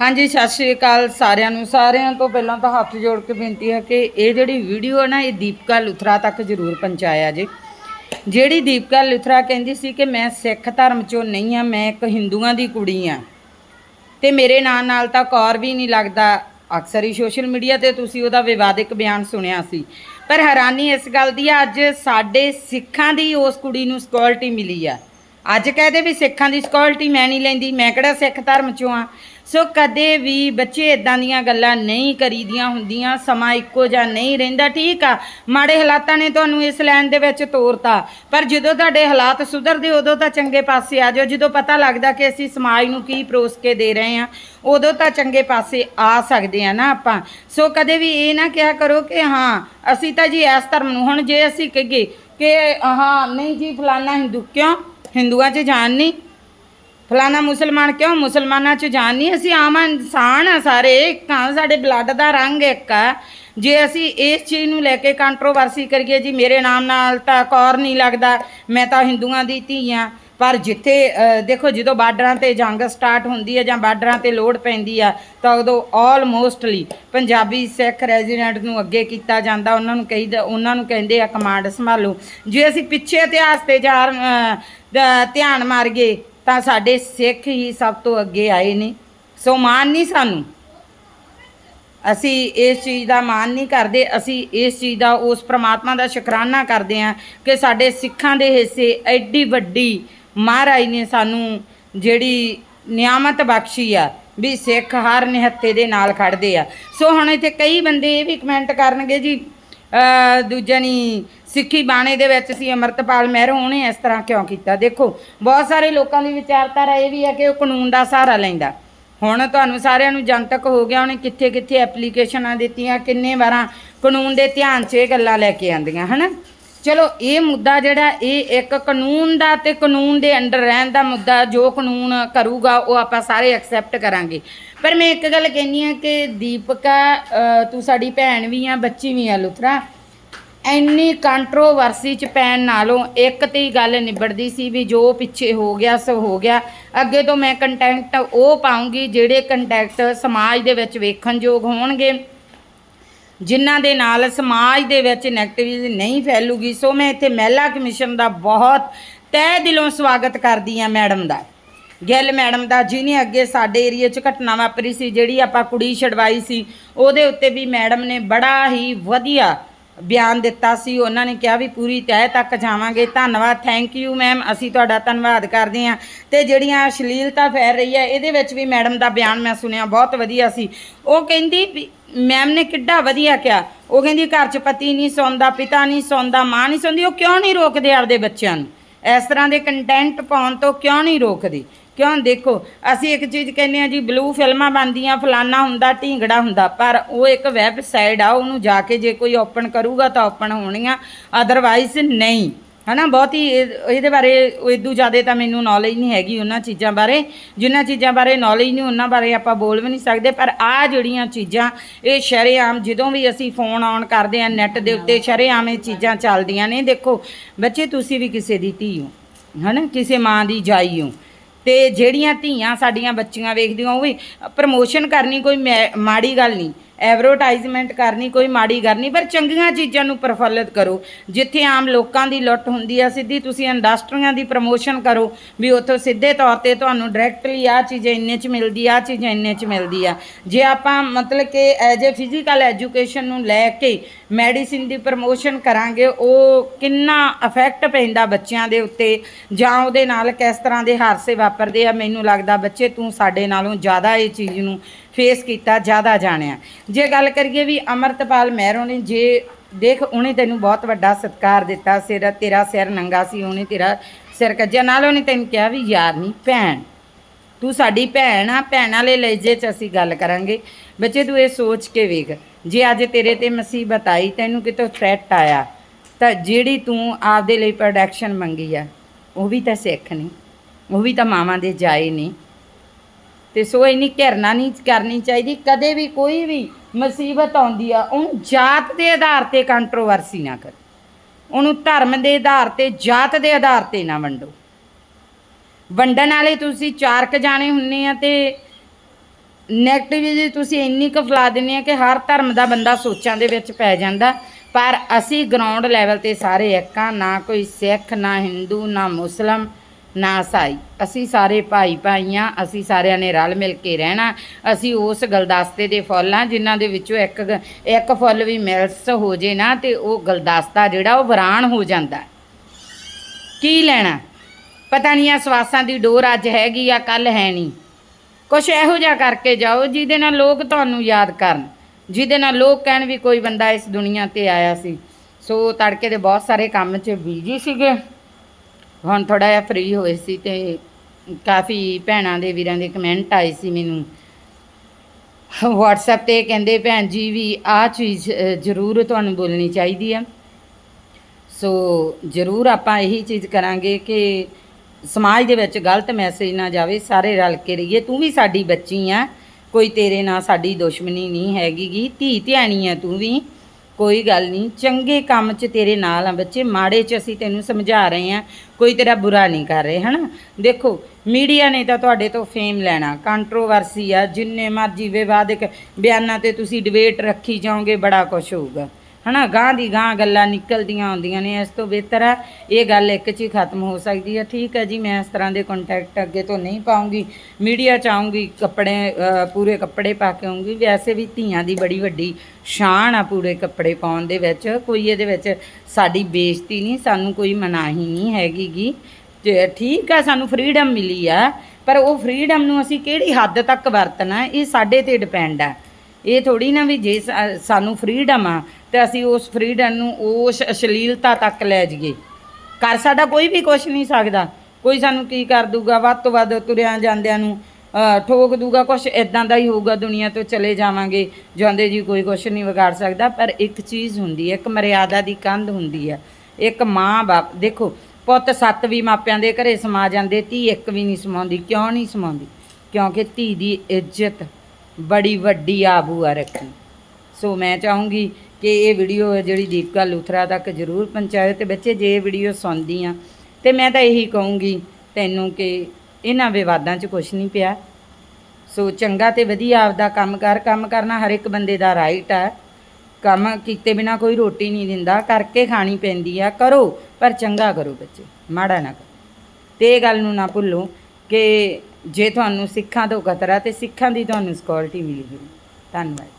ਹਾਂਜੀ, ਸਤਿ ਸ਼੍ਰੀ ਅਕਾਲ ਸਾਰਿਆਂ ਨੂੰ। ਸਾਰਿਆਂ ਤੋਂ ਪਹਿਲਾਂ ਤਾਂ ਹੱਥ ਜੋੜ ਕੇ ਬੇਨਤੀ ਹੈ ਕਿ ਇਹ ਜਿਹੜੀ ਵੀਡੀਓ ਹੈ ਨਾ, ਇਹ ਦੀਪਕਾ ਲੁਥਰਾ ਤੱਕ ਜ਼ਰੂਰ ਪਹੁੰਚਾਇਆ ਜੀ। ਜਿਹੜੀ ਦੀਪਕਾ ਲੁਥਰਾ ਕਹਿੰਦੀ ਸੀ ਕਿ ਮੈਂ ਸਿੱਖ ਧਰਮ ਚੋਂ ਨਹੀਂ ਆ ਮੈਂ ਇੱਕ ਹਿੰਦੂਆਂ ਦੀ ਕੁੜੀ ਆ ਤੇ ਮੇਰੇ ਨਾਂ ਨਾਲ ਤਾਂ ਕੌਰ ਵੀ ਨਹੀਂ ਲੱਗਦਾ। ਅਕਸਰ ਹੀ ਸੋਸ਼ਲ ਮੀਡੀਆ ਤੇ ਤੁਸੀਂ ਉਹਦਾ ਵਿਵਾਦਿਕ ਬਿਆਨ ਸੁਣਿਆ ਸੀ। ਪਰ ਹੈਰਾਨੀ ਇਸ ਗੱਲ ਦੀ ਆ, ਅੱਜ ਸਾਡੇ ਸਿੱਖਾਂ ਦੀ ਉਸ ਕੁੜੀ ਨੂੰ ਸਕਿਉਰਿਟੀ ਮਿਲੀ ਆ। ਅੱਜ ਕਹਦੇ ਵੀ ਸਿੱਖਾਂ ਦੀ ਸਕਿਉਰਿਟੀ ਮੈਂ ਨਹੀਂ ਲੈਂਦੀ, ਮੈਂ ਕਿਹੜਾ ਸਿੱਖ ਧਰਮ ਚੋਂ ਆ? ਸੋ ਕਦੇ ਵੀ ਬੱਚੇ ਇਦਾਂ ਦੀਆਂ ਗੱਲਾਂ ਨਹੀਂ ਕਰੀਦੀਆਂ ਹੁੰਦੀਆਂ, ਸਮਾਂ ਇੱਕੋ ਜਿਹਾ ਨਹੀਂ ਰਹਿੰਦਾ, ਠੀਕ ਆ? ਮਾੜੇ ਹਾਲਾਤਾਂ ਨੇ ਤੁਹਾਨੂੰ ਇਸ ਲਾਈਨ ਦੇ ਵਿੱਚ ਤੋਰਤਾ, ਪਰ ਜਦੋਂ ਤੁਹਾਡੇ ਹਾਲਾਤ ਸੁਧਰਦੇ, ਉਦੋਂ ਤਾਂ ਚੰਗੇ ਪਾਸੇ ਆ ਜਾਓ। ਜਦੋਂ ਪਤਾ ਲੱਗਦਾ ਕਿ ਅਸੀਂ ਸਮਾਜ ਨੂੰ ਕੀ ਪਰੋਸ ਕੇ ਦੇ ਰਹੇ ਆ, ਉਦੋਂ ਤਾਂ ਚੰਗੇ ਪਾਸੇ ਆ ਸਕਦੇ ਆ ਨਾ ਆਪਾਂ। ਸੋ ਕਦੇ ਵੀ ਇਹ ਨਾ ਕਿਹਾ ਕਰੋ ਕਿ ਹਾਂ, ਅਸੀਂ ਤਾਂ ਜੀ ਇਸ ਧਰਮ ਨੂੰ, ਹੁਣ ਜੇ ਅਸੀਂ ਕਹੀਏ ਕਿ, ਹਾਂ, ਨਹੀਂ ਜੀ, ਫਲਾਨਾ ਹਿੰਦੂ ਕਿਉਂ? ਹਿੰਦੂਆਂ 'ਚ ਜਾਣ ਨਹੀਂ। ਫਲਾਣਾ ਮੁਸਲਮਾਨ ਕਿਉਂ? ਮੁਸਲਮਾਨਾਂ 'ਚ ਜਾਣ ਨਹੀਂ। ਅਸੀਂ ਆਮ ਇਨਸਾਨ ਆ ਸਾਰੇ। ਇੱਕ ਆ ਸਾਡੇ ਬਲੱਡ ਦਾ ਰੰਗ ਇੱਕ ਆ। ਜੇ ਅਸੀਂ ਇਸ ਚੀਜ਼ ਨੂੰ ਲੈ ਕੇ ਕੰਟਰੋਵਰਸੀ ਕਰੀਏ ਜੀ, ਮੇਰੇ ਨਾਮ ਨਾਲ ਤਾਂ ਕੌਰ ਨਹੀਂ ਲੱਗਦਾ। ਮੈਂ ਤਾਂ ਹਿੰਦੂਆਂ ਦੀ ਧੀ ਆ। ਪਰ ਜਿੱਥੇ ਦੇਖੋ ਜਦੋਂ ਬਾਰਡਰਾਂ ਤੇ ਜੰਗ ਸਟਾਰਟ ਹੁੰਦੀ ਹੈ ਜਾਂ ਬਾਰਡਰਾਂ ਤੇ ਲੋੜ ਪੈਂਦੀ ਆ ਤਾਂ ਉਦੋਂ ਆਲਮੋਸਟਲੀ ਪੰਜਾਬੀ ਸਿੱਖ ਰੈਜ਼ੀਡੈਂਟ ਨੂੰ ਅੱਗੇ ਕੀਤਾ ਜਾਂਦਾ ਉਹਨਾਂ ਨੂੰ ਕਹੀਦਾ ਉਹਨਾਂ ਨੂੰ ਕਹਿੰਦੇ ਆ ਕਮਾਂਡ ਸੰਭਾਲੋ। ਜੇ ਅਸੀਂ ਪਿੱਛੇ ਇਤਿਹਾਸ ਤੇ ਜਾ ਅ, ਦ- ਧਿਆਨ ਮਾਰਗੇ ਤਾਂ ਸਾਡੇ ਸਿੱਖ ਹੀ ਸਭ ਤੋਂ ਅੱਗੇ ਆਏ ਨੇ। ਸੋ ਮਾਨ ਨਹੀਂ ਸਾਨੂੰ। ਅਸੀਂ ਇਸ ਚੀਜ਼ ਦਾ ਮਾਨ ਨਹੀਂ ਕਰਦੇ ਅਸੀਂ ਇਸ ਚੀਜ਼ ਦਾ ਉਸ ਪ੍ਰਮਾਤਮਾ ਦਾ ਸ਼ੁਕਰਾਨਾ ਕਰਦੇ ਹਾਂ ਕਿ ਸਾਡੇ ਸਿੱਖਾਂ ਦੇ ਹਿੱਸੇ ਐਡੀ ਵੱਡੀ ਮਹਾਰਾਜ ਨੇ ਸਾਨੂੰ ਜਿਹੜੀ ਨਿਆਮਤ ਬਖਸ਼ੀ ਆ, ਵੀ ਸਿੱਖ ਹਰ ਨਿਹੱਤੇ ਦੇ ਨਾਲ ਖੜਦੇ ਆ। ਸੋ ਹੁਣ ਇੱਥੇ ਕਈ ਬੰਦੇ ਇਹ ਵੀ ਕਮੈਂਟ ਕਰਨਗੇ ਜੀ ਦੂਜਾ ਨਹੀਂ ਸਿੱਖੀ ਬਾਣੇ ਦੇ ਵਿੱਚ ਸੀ ਅਮਰਤਪਾਲ ਮਹਿਰੋ ਉਹਨੇ ਇਸ ਤਰ੍ਹਾਂ ਕਿਉਂ ਕੀਤਾ? ਦੇਖੋ, ਬਹੁਤ ਸਾਰੇ ਲੋਕਾਂ ਦੀ ਵਿਚਾਰਧਾਰਾ ਇਹ ਵੀ ਹੈ ਕਿ ਉਹ ਕਾਨੂੰਨ ਦਾ ਸਹਾਰਾ ਲੈਂਦਾ। ਹੁਣ ਤੁਹਾਨੂੰ ਸਾਰਿਆਂ ਨੂੰ ਜਨਤਕ ਹੋ ਗਿਆ, ਉਹਨੇ ਕਿੱਥੇ ਕਿੱਥੇ ਐਪਲੀਕੇਸ਼ਨਾਂ ਦਿੱਤੀਆਂ, ਕਿੰਨੇ ਵਾਰਾਂ ਕਾਨੂੰਨ ਦੇ ਧਿਆਨ 'ਚ ਇਹ ਗੱਲਾਂ ਲੈ ਕੇ ਆਂਦੀਆਂ ਹਨਾ? ਚਲੋ, ਇਹ ਮੁੱਦਾ ਜਿਹੜਾ, ਇਹ ਇੱਕ ਕਾਨੂੰਨ ਦਾ ਤੇ ਕਾਨੂੰਨ ਦੇ ਅੰਡਰ ਰਹਿਣ ਦਾ ਮੁੱਦਾ, ਜੋ ਕਾਨੂੰਨ ਕਰੂਗਾ, ਉਹ ਆਪਾਂ ਸਾਰੇ ਐਕਸੈਪਟ ਕਰਾਂਗੇ। ਪਰ ਮੈਂ ਇੱਕ ਗੱਲ ਕਹਿੰਨੀ ਆ ਕਿ ਦੀਪਕਾ ਤੂੰ ਸਾਡੀ ਭੈਣ ਵੀ ਆ, ਬੱਚੀ ਵੀ ਆ ਲੁਥਰਾ। ਇੰਨੀ ਕੰਟਰੋਵਰਸੀ ਚ ਪੈਣ ਨਾਲੋਂ ਇੱਕ ਤੇ ਹੀ ਗੱਲ ਨਿਬੜਦੀ ਸੀ ਵੀ ਜੋ ਪਿੱਛੇ ਹੋ ਗਿਆ, ਸੋ ਹੋ ਗਿਆ। ਅੱਗੇ ਤੋਂ ਮੈਂ ਕੰਟੈਂਟ ਉਹ ਪਾਉਂਗੀ ਜਿਹੜੇ ਕੰਟੈਕਟ ਸਮਾਜ ਦੇ ਵਿੱਚ ਵੇਖਣਯੋਗ ਹੋਣਗੇ। ਜਿਨ੍ਹਾਂ ਦੇ ਨਾਲ ਸਮਾਜ ਦੇ ਵਿੱਚ ਨੈਗੇਟਿਵਿਟੀ ਨਹੀਂ ਫੈਲੂਗੀ। ਸੋ ਮੈਂ ਇੱਥੇ ਮਹਿਲਾ ਕਮਿਸ਼ਨ ਦਾ ਬਹੁਤ ਤਹਿ ਦਿਲੋਂ ਸਵਾਗਤ ਕਰਦੀ ਆ ਮੈਡਮ ਦਾ। ਗਿੱਲ ਮੈਡਮ ਦਾ, ਜਿਹਨੇ ਅੱਗੇ ਸਾਡੇ ਏਰੀਆ 'ਚ ਘਟਨਾ ਵਾਪਰੀ ਸੀ, ਜਿਹੜੀ ਆਪਾਂ ਕੁੜੀ ਛਡਵਾਈ ਸੀ, ਉਹਦੇ ਉੱਤੇ ਵੀ ਮੈਡਮ ਨੇ ਬੜਾ ਹੀ ਵਧੀਆ ਬਿਆਨ ਦਿੱਤਾ ਸੀ, ਉਹਨਾਂ ਨੇ ਕਿਹਾ ਵੀ ਪੂਰੀ ਤਹਿ ਤੱਕ ਜਾਵਾਂਗੇ। ਧੰਨਵਾਦ ਥੈਂਕ ਯੂ ਮੈਮ ਅਸੀਂ ਤੁਹਾਡਾ ਧੰਨਵਾਦ ਕਰਦੇ ਹਾਂ। ਤੇ ਜਿਹੜੀਆਂ ਅਸ਼ਲੀਲਤਾ ਫੈਲ ਰਹੀ ਹੈ, ਇਹਦੇ ਵਿੱਚ ਵੀ ਮੈਡਮ ਦਾ ਬਿਆਨ ਮੈਂ ਸੁਣਿਆ, ਬਹੁਤ ਵਧੀਆ ਸੀ। ਉਹ ਕਹਿੰਦੀ ਵੀ ਮੈਮ ਨੇ ਕਿੱਡਾ ਵਧੀਆ ਕਿਹਾ। ਉਹ ਕਹਿੰਦੀ ਘਰ 'ਚ ਪਤੀ ਨਹੀਂ ਸੌਂਦਾ, ਪਿਤਾ ਨਹੀਂ ਸੌਂਦਾ, ਮਾਂ ਨਹੀਂ ਸੌਂਦੀ, ਉਹ ਕਿਉਂ ਨਹੀਂ ਰੋਕਦੇ ਆਪਦੇ ਬੱਚਿਆਂ ਨੂੰ? ਇਸ ਤਰ੍ਹਾਂ ਦੇ ਕੰਟੈਂਟ ਪਾਉਣ ਤੋਂ ਕਿਉਂ ਨਹੀਂ ਰੋਕਦੇ? ਕਿਉਂ? ਦੇਖੋ, ਅਸੀਂ ਇੱਕ ਚੀਜ਼ ਕਹਿੰਦੇ ਆ ਜੀ ਬਲੂ ਫਿਲਮਾਂ ਬਣਦੀਆਂ, ਫਲਾਨਾ ਹੁੰਦਾ, ਢੀਂਗੜਾ ਹੁੰਦਾ, ਪਰ ਉਹ ਇੱਕ ਵੈਬਸਾਈਟ ਆ, ਉਹਨੂੰ ਜਾ ਕੇ ਜੇ ਕੋਈ ਓਪਨ ਕਰੂਗਾ ਤਾਂ ਓਪਨ ਹੋਣੀਆਂ ਅਦਰਵਾਈਜ਼ ਨਹੀਂ। ਹਨਾ, ਬਹੁਤੀ ਇਹ- ਇਹਦੇ ਬਾਰੇ ਇਦੋਂ ਜ਼ਿਆਦਾ ਤਾਂ ਮੈਨੂੰ ਨੌਲੇਜ ਨਹੀਂ ਹੈਗੀ ਉਹਨਾਂ ਚੀਜ਼ਾਂ ਬਾਰੇ। ਜਿਨ੍ਹਾਂ ਚੀਜ਼ਾਂ ਬਾਰੇ ਨੌਲੇਜ ਨਹੀਂ, ਉਹਨਾਂ ਬਾਰੇ ਆਪਾਂ ਬੋਲ ਵੀ ਨਹੀਂ ਸਕਦੇ। ਪਰ ਆ ਜਿਹੜੀਆਂ ਚੀਜ਼ਾਂ, ਇਹ ਸ਼ਰੇਆਮ ਜਦੋਂ ਵੀ ਅਸੀਂ ਫੋਨ ਆਨ ਕਰਦੇ ਆ ਨੈੱਟ ਦੇ ਉੱਤੇ ਸ਼ਰੇਆਮ ਇਹ ਚੀਜ਼ਾਂ ਚੱਲਦੀਆਂ ਨੇ। ਦੇਖੋ, ਬੱਚੇ ਤੁਸੀਂ ਵੀ ਕਿਸੇ ਦੀ ਧੀ ਹੋ, ਹਨਾ, ਕਿਸੇ ਮਾਂ ਦੀ ਜਾਈ ਹੋ। ਤੇ ਜਿਹੜੀਆਂ ਧੀਆਂ ਸਾਡੀਆਂ ਬੱਚੀਆਂ ਵੇਖਦੀਆਂ, ਉਹ ਵੀ ਪ੍ਰਮੋਸ਼ਨ ਕਰਨੀ ਕੋਈ ਮੈ- ਮਾੜੀ ਗੱਲ ਨਹੀਂ। ਐਵਰਟਾਈਜ਼ਮੈਂਟ ਕਰਨੀ, ਕੋਈ ਮਾੜੀ ਗੱਲ ਨਹੀਂ, ਪਰ ਚੰਗੀਆਂ ਚੀਜ਼ਾਂ ਨੂੰ ਪ੍ਰਫੁੱਲਿਤ ਕਰੋ। ਜਿੱਥੇ ਆਮ ਲੋਕਾਂ ਦੀ ਲੁੱਟ ਹੁੰਦੀ ਆ, ਸਿੱਧੀ ਤੁਸੀਂ ਇੰਡਸਟਰੀਆਂ ਦੀ ਪ੍ਰਮੋਸ਼ਨ ਕਰੋ, ਵੀ ਉੱਥੋਂ ਸਿੱਧੇ ਤੌਰ ਤੇ ਤੁਹਾਨੂੰ ਡਾਇਰੈਕਟਲੀ ਆ ਚੀਜ਼ ਇੰਨੇ ਚ ਮਿਲਦੀ ਆ ਚੀਜ਼ ਇੰਨੇ ਚ ਮਿਲਦੀ ਆ। ਜੇ ਆਪਾਂ ਮਤਲਬ ਕਿ ਐਜ ਏ ਫਿਜ਼ੀਕਲ ਐਜੂਕੇਸ਼ਨ ਨੂੰ ਲੈ ਕੇ ਮੈਡੀਸਿਨ ਦੀ ਪ੍ਰਮੋਸ਼ਨ ਕਰਾਂਗੇ, ਉਹ ਕਿੰਨਾ ਇਫੈਕਟ ਪੈਂਦਾ ਬੱਚਿਆਂ ਦੇ ਉੱਤੇ, ਜਾਂ ਉਹਦੇ ਨਾਲ ਕਿਸ ਤਰ੍ਹਾਂ ਦੇ ਹਾਦਸੇ ਵਾਪਰਦੇ ਆ, ਮੈਨੂੰ ਲੱਗਦਾ ਬੱਚੇ ਤੂੰ ਸਾਡੇ ਨਾਲੋਂ ਜ਼ਿਆਦਾ ਇਹ ਚੀਜ਼ ਨੂੰ ਫੇਸ ਕੀਤਾ, ਜ਼ਿਆਦਾ ਜਾਣਿਆ। ਜੇ ਗੱਲ ਕਰੀਏ ਵੀ ਅਮਰਤਪਾਲ ਮਹਿਰੋਂ ਨੇ, ਜੇ ਦੇਖ, ਉਹਨੇ ਤੈਨੂੰ ਬਹੁਤ ਵੱਡਾ ਸਤਿਕਾਰ ਦਿੱਤਾ, ਸਿਰ, ਤੇਰਾ ਸਿਰ ਨੰਗਾ ਸੀ, ਉਹਨੇ ਤੇਰਾ ਸਿਰ ਕੱਜਿਆ। ਨਾਲ ਉਹਨੇ ਤੈਨੂੰ ਕਿਹਾ ਵੀ, ਯਾਰ ਨਹੀਂ ਭੈਣ, ਤੂੰ ਸਾਡੀ ਭੈਣ ਆ, ਭੈਣ ਵਾਲੇ ਲਹਿਜੇ 'ਚ ਅਸੀਂ ਗੱਲ ਕਰਾਂਗੇ। ਬੱਚੇ, ਤੂੰ ਇਹ ਸੋਚ ਕੇ ਵੇਖ, ਜੇ ਅੱਜ ਤੇਰੇ ਤੇ ਮੁਸੀਬਤ ਆਈ, ਤੈਨੂੰ ਕਿਤੋਂ ਥ੍ਰੈਟ ਆਇਆ, ਤਾਂ ਜਿਹੜੀ ਤੂੰ ਆਪਦੇ ਲਈ ਪ੍ਰੋਡਕਸ਼ਨ ਮੰਗੀ ਆ, ਉਹ ਵੀ ਤਾਂ ਸਿੱਖ ਨਹੀਂ ਉਹ ਵੀ ਤਾਂ ਮਾਵਾਂ ਦੇ ਜਾਏ ਨਹੀਂ ਤੇ ਸੋ ਇੰਨੀ ਘਿਰਨਾ ਨਹੀਂ ਕਰਨੀ ਚਾਹੀਦੀ, ਕਦੇ ਵੀ ਕੋਈ ਵੀ ਮੁਸੀਬਤ ਆਉਂਦੀ ਆ, ਉਹਨੂੰ ਜਾਤ ਦੇ ਆਧਾਰ ਤੇ ਕੰਟਰੋਵਰਸੀ ਨਾ ਕਰੋ। ਉਹਨੂੰ ਧਰਮ ਦੇ ਆਧਾਰ ਤੇ, ਜਾਤ ਦੇ ਆਧਾਰ ਤੇ ਨਾ ਵੰਡੋ। ਵੰਡਣ ਵਾਲੇ ਤੁਸੀਂ ਚਾਰ ਕ ਜਾਣੇ ਹੁੰਨੇ ਆ ਤੇ ਨੈਗੇਟਿਵਿਟੀ ਤੁਸੀਂ ਇੰਨੀ ਕੁ ਫੈਲਾ ਦਿੰਦੇ ਆ ਕਿ ਹਰ ਧਰਮ ਦਾ ਬੰਦਾ ਸੋਚਾਂ ਦੇ ਵਿੱਚ ਪੈ ਜਾਂਦਾ। ਪਰ ਅਸੀਂ ਗਰਾਊਂਡ ਲੈਵਲ ਤੇ ਸਾਰੇ ਇੱਕ ਆ ਨਾ ਕੋਈ ਸਿੱਖ, ਨਾ ਹਿੰਦੂ ਨਾ ਮੁਸਲਮ ਨਾ ਈਸਾਈ ਅਸੀਂ ਸਾਰੇ ਭਾਈ ਭਾਈਆਂ, ਅਸੀਂ ਸਾਰਿਆਂ ਨੇ ਰਲ ਮਿਲ ਕੇ ਰਹਿਣਾ। ਅਸੀਂ ਉਸ ਗਲਦਸਤੇ ਦੇ ਫੁੱਲ ਆ ਜਿਨ੍ਹਾਂ ਦੇ ਵਿੱਚੋਂ ਇੱਕ ਗ- ਇੱਕ ਫੁੱਲ ਵੀ ਮਿਲਸ ਹੋ ਜੇ ਨਾ, ਤੇ ਉਹ ਗਲਦਸਤਾ ਜਿਹੜਾ, ਉਹ ਵੀਰਾਨ ਹੋ ਜਾਂਦਾ। ਕੀ ਲੈਣਾ? ਪਤਾ ਨਹੀਂ ਆ ਸਵਾਸਾਂ ਦੀ ਡੋਰ ਅੱਜ ਹੈਗੀ ਆ ਕੱਲ ਹੈ ਨਹੀਂ। ਕੁਛ ਇਹੋ ਜਿਹਾ ਕਰਕੇ ਜਾਓ, ਜਿਹਦੇ ਨਾਲ ਲੋਕ ਤੁਹਾਨੂੰ ਯਾਦ ਕਰਨ। ਜਿਹਦੇ ਨਾਲ ਲੋਕ ਕਹਿਣ ਵੀ ਕੋਈ ਬੰਦਾ ਇਸ ਦੁਨੀਆ ਤੇ ਆਇਆ ਸੀ। ਸੋ ਤੜਕੇ ਦੇ ਬਹੁਤ ਸਾਰੇ ਕੰਮ 'ਚ ਬਿਜ਼ੀ ਸੀਗੇ। ਹੁਣ ਥੋੜਾ ਜਿਹਾ ਫ੍ਰੀ ਹੋਏ ਸੀ ਤੇ ਕਾਫੀ ਭੈਣਾਂ ਦੇ ਵੀਰਾਂ ਦੇ ਕਮੈਂਟ ਆਏ ਸੀ ਮੈਨੂੰ। WhatsApp ਤੇ ਕਹਿੰਦੇ, ਭੈਣ ਜੀ, ਵੀ ਆਹ ਚੀਜ਼ ਜ਼ਰੂਰ ਤੁਹਾਨੂੰ ਬੋਲਣੀ ਚਾਹੀਦੀ ਆ। ਸੋ ਜ਼ਰੂਰ ਆਪਾਂ ਇਹੀ ਚੀਜ਼ ਕਰਾਂਗੇ ਕਿ ਸਮਾਜ ਦੇ ਵਿੱਚ ਗਲਤ ਮੈਸੇਜ ਨਾ ਜਾਵੇ, ਸਾਰੇ ਰਲ ਕੇ ਰਹੀਏ। ਤੂੰ ਵੀ ਸਾਡੀ ਬੱਚੀ ਆ। ਕੋਈ ਤੇਰੇ ਨਾਲ ਸਾਡੀ ਦੁਸ਼ਮਣੀ ਨਹੀਂ ਹੈਗੀ ਗੀ ਧੀ ਧਿਆਣੀ ਆ ਤੂੰ ਵੀ। ਕੋਈ ਗੱਲ ਨਹੀਂ, ਚੰਗੇ ਕੰਮ 'ਚ ਤੇਰੇ ਨਾਲ ਆ ਬੱਚੇ, ਮਾੜੇ 'ਚ ਅਸੀਂ ਤੈਨੂੰ ਸਮਝਾ ਰਹੇ ਆ, ਕੋਈ ਤੇਰਾ ਬੁਰਾ ਨਹੀਂ ਕਰ ਰਹੇ, ਹਨਾ? ਦੇਖੋ, ਮੀਡੀਆ ਨੇ ਤਾਂ ਤੁਹਾਡੇ ਤੋਂ ਫੇਮ ਲੈਣਾ ਕੰਟਰੋਵਰਸੀ ਆ, ਜਿੰਨੇ ਮਰਜ਼ੀ ਵਿਵਾਦਕ ਬਿਆਨਾਂ ਤੇ ਤੁਸੀਂ ਡਿਬੇਟ ਰੱਖੀ ਜਾਓਗੇ, ਬੜਾ ਕੁਝ ਹੋਊਗਾ। ਹਨਾ ਗਾਂ ਦੀ ਗਾਂ ਗੱਲਾਂ ਨਿਕਲਦੀਆਂ ਆਉਂਦੀਆਂ ਨੇ, ਇਸ ਤੋਂ ਬਿਹਤਰ ਹੈ ਇਹ ਗੱਲ ਇੱਕ 'ਚ ਹੀ ਖਤਮ ਹੋ ਸਕਦੀ ਹੈ। ਠੀਕ ਹੈ ਜੀ, ਮੈਂ ਇਸ ਤਰ੍ਹਾਂ ਦੇ ਕੰਟੈਕਟ ਅੱਗੇ ਤੋਂ ਨਹੀਂ ਪਾਉਂਗੀ। ਮੀਡੀਆ 'ਚ ਆਉਂਗੀ, ਕੱਪੜੇ ਪੂਰੇ ਕੱਪੜੇ ਪਾ ਕੇ ਆਉਂਗੀ। ਵੈਸੇ ਵੀ ਧੀਆਂ ਦੀ ਬੜੀ ਵੱਡੀ ਸ਼ਾਨ ਆ ਪੂਰੇ ਕੱਪੜੇ ਪਾਉਣ ਦੇ ਵਿੱਚ। ਕੋਈ ਇਹਦੇ ਵਿੱਚ ਸਾਡੀ ਬੇਇੱਜ਼ਤੀ ਨਹੀਂ, ਸਾਨੂੰ ਕੋਈ ਮਨਾਹੀ ਨਹੀਂ ਹੈਗੀ ਹੈਗੀਗੀ ਠੀਕ ਆ ਸਾਨੂੰ ਫਰੀडम ਮਿਲੀ ਆ, ਪਰ ਉਹ ਫਰੀडम ਨੂੰ ਅਸੀਂ ਕਿਹੜੀ ਹੱਦ ਤੱਕ ਵਰਤਣਾ ਇਹ ਸਾਡੇ ਤੇ ਡਿਪੈਂਡ ਆ ਇਹ ਥੋੜੀ ਨਾ ਵੀ ਜੇ ਸਾਨੂੰ ਫਰੀडम ਆ, ਤੇ ਅਸੀਂ ਉਸ ਫਰੀडम ਨੂੰ ਉਸ ਅਸ਼ਲੀਲਤਾ ਤੱਕ ਲੈ ਜਾਈਏ। ਕਰ ਸਾਡਾ ਕੋਈ ਵੀ ਕੁਝ ਨਹੀਂ ਸਕਦਾ। ਕੋਈ ਸਾਨੂੰ ਕੀ ਕਰ ਦੂਗਾ, ਵੱਧ ਤੋਂ ਵੱਧ ਤੁਰਿਆਂ ਜਾਂਦਿਆਂ ਨੂੰ ਠੋਕ ਦੂਗਾ ਕੁਝ ਇਦਾਂ ਦਾ ਹੀ ਹੋਊਗਾ ਦੁਨੀਆ ਤੋਂ ਚਲੇ ਜਾਵਾਂਗੇ ਜਾਂਦੇ ਜੀ ਕੋਈ ਕੁਝ ਨਹੀਂ ਵਿਗਾੜ ਸਕਦਾ। ਪਰ ਇੱਕ ਚੀਜ਼ ਹੁੰਦੀ ਹੈ, ਇੱਕ ਮਰਿਆਦਾ ਦੀ ਕੰਧ ਹੁੰਦੀ ਹੈ। ਇੱਕ ਮਾਂ ਬਾਪ, ਦੇਖੋ, ਪੁੱਤ ਸੱਤ ਵੀ ਮਾਪਿਆਂ ਦੇ ਘਰੇ ਸਮਾ ਜਾਂਦੇ, ਧੀ ਇੱਕ ਵੀ ਨਹੀਂ ਸਮਾਉਂਦੀ, ਕਿਉਂ ਨਹੀਂ ਸਮਾਉਂਦੀ? ਕਿਉਂਕਿ ਧੀ ਦੀ ਇੱਜ਼ਤ ਬੜੀ ਵੱਡੀ ਆਬੂ ਆ ਰੱਖੀ। ਸੋ ਮੈਂ ਚਾਹੂੰਗੀ ਕਿ ਇਹ ਵੀਡੀਓ ਜਿਹੜੀ ਦੀਪਕਾ ਲੂਥਰਾ ਤੱਕ ਜ਼ਰੂਰ ਪਹੁੰਚਾਇਓ ਤੇ ਬੱਚੇ ਜੇ ਇਹ ਵੀਡੀਓ ਸੁਣਦੀ ਆ, ਤੇ ਮੈਂ ਤਾਂ ਇਹੀ ਕਹੂੰਗੀ ਤੈਨੂੰ ਕਿ ਇਹਨਾਂ ਵਿਵਾਦਾਂ 'ਚ ਕੁਝ ਨਹੀਂ ਪਿਆ। ਸੋ ਚੰਗਾ ਤੇ ਵਧੀਆ ਆਪਦਾ ਕੰਮ ਕਰ ਕੰਮ ਕਰਨਾ ਹਰ ਇੱਕ ਬੰਦੇ ਦਾ ਰਾਈਟ ਆ। ਕੰਮ ਕੀਤੇ ਬਿਨਾ ਕੋਈ ਰੋਟੀ ਨਹੀਂ ਦਿੰਦਾ, ਕਰਕੇ ਖਾਣੀ ਪੈਂਦੀ ਆ। ਕਰੋ, ਪਰ ਚੰਗਾ ਕਰੋ ਬੱਚੇ, ਮਾੜਾ ਨਾ ਕਰੋ। ਤੇ ਇਹ ਗੱਲ ਨੂੰ ਨਾ ਭੁੱਲੋ ਕਿ ਜੇ ਤੁਹਾਨੂੰ ਸਿੱਖਾਂ ਤੋਂ ਖਤਰਾ ਤੇ ਸਿੱਖਾਂ ਦੀ ਤੁਹਾਨੂੰ ਸਿਕਿਉਰਿਟੀ ਮਿਲੇਗੀ। ਧੰਨਵਾਦ।